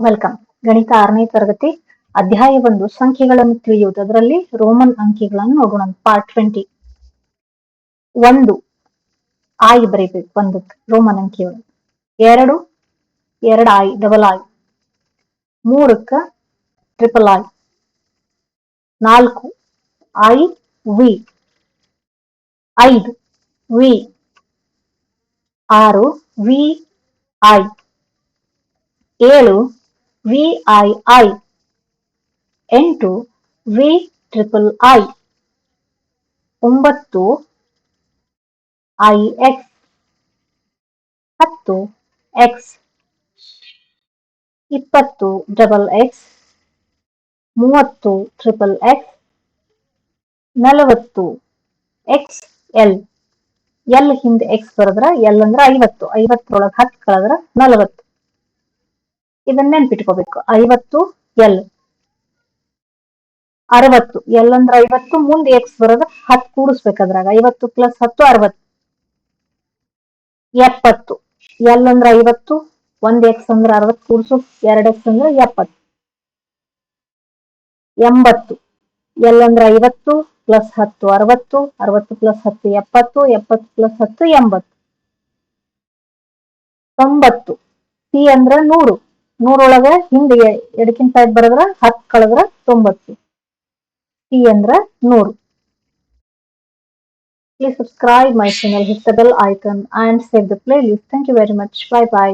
Welcome ಗಣಿತ ಆರನೇ ತರಗತಿ, ಅಧ್ಯಾಯ ಒಂದು, ಸಂಖ್ಯೆಗಳನ್ನು ತಿಳಿಯುವುದು. ಅದರಲ್ಲಿ ರೋಮನ್ ಅಂಕಿಗಳನ್ನು ನೋಡೋಣ. ಪಾರ್ಟ್ ಟ್ವೆಂಟಿ ಒಂದು. ಆಯ್ ಬರೀಬೇಕು. ಒಂದು. ರೋಮನ್ ಅಂಕಿಗಳು. ಎರಡು. ಎರಡು ಆಯ್ ಡಬಲ್ ಆಯ್. ಮೂರಕ್ಕ triple I. ನಾಲ್ಕು. I V. ಐದು. ವಿ. ಆರು. ವಿ. ಐ ಏಳು. ವಿ ಐ ಐ ಎಂಟು ವಿ ಟ್ರಿಪಲ್ ಐ ಒಂಬತ್ತು ಐ ಎಕ್ಸ್ ಹತ್ತು ಎಕ್ಸ್ ಇಪ್ಪತ್ತು ಡಬಲ್ ಎಕ್ಸ್ ಮೂವತ್ತು ಟ್ರಿಪಲ್ ಎಕ್ಸ್ ನಲವತ್ತು ಎಕ್ಸ್ ಎಲ್ ಎಲ್ ಹಿಂದೆ ಎಕ್ಸ್ ಬರೆದ್ರ ಎಲ್ ಅಂದ್ರೆ ಐವತ್ತು. ಐವತ್ತರೊಳಗೆ ಹತ್ತು ಕಳೆದ್ರ ನಲವತ್ತು. ಇದನ್ನ ನೆನ್ಪಿಟ್ಕೋಬೇಕು. ಐವತ್ತು ಎಲ್ ಅರವತ್ತು. ಎಲ್ ಅಂದ್ರೆ ಐವತ್ತು, ಮುಂದೆ ಎಕ್ಸ್ ಬರೋದು ಹತ್ತು ಕೂಡಿಸ್ಬೇಕಾದ್ರಾಗ ಐವತ್ತು ಪ್ಲಸ್ ಹತ್ತು, ಅರವತ್ತು. ಎಪ್ಪತ್ತು. ಎಲ್ ಅಂದ್ರೆ ಐವತ್ತು, ಒಂದ್ ಎಕ್ಸ್ ಅಂದ್ರೆ ಅರವತ್ತು ಕೂಡಿಸು, ಎರಡ್ ಎಕ್ಸ್ ಅಂದ್ರೆ ಎಪ್ಪತ್ತು. ಎಂಬತ್ತು. ಎಲ್ ಅಂದ್ರೆ ಐವತ್ತು ಪ್ಲಸ್ ಹತ್ತು, ಅರವತ್ತು. ಅರವತ್ತು ಪ್ಲಸ್ ಹತ್ತು, ಎಪ್ಪತ್ತು. ಎಪ್ಪತ್ತು ಪ್ಲಸ್ ಹತ್ತು, ಎಂಬತ್ತು. ತೊಂಬತ್ತು. ಸಿ ಅಂದ್ರೆ ನೂರು. ನೂರೊಳಗ ಹಿಂದೆ ಎಡಕಿನ ಸೈಡ್ ಬರದ್ರ ಹತ್ತು ಕಳೆದ್ರ ತೊಂಬತ್ತು ಟಿ ಅಂದ್ರ ನೂರು Please subscribe my channel, hit the bell icon and save the playlist. Thank you very much. Bye bye.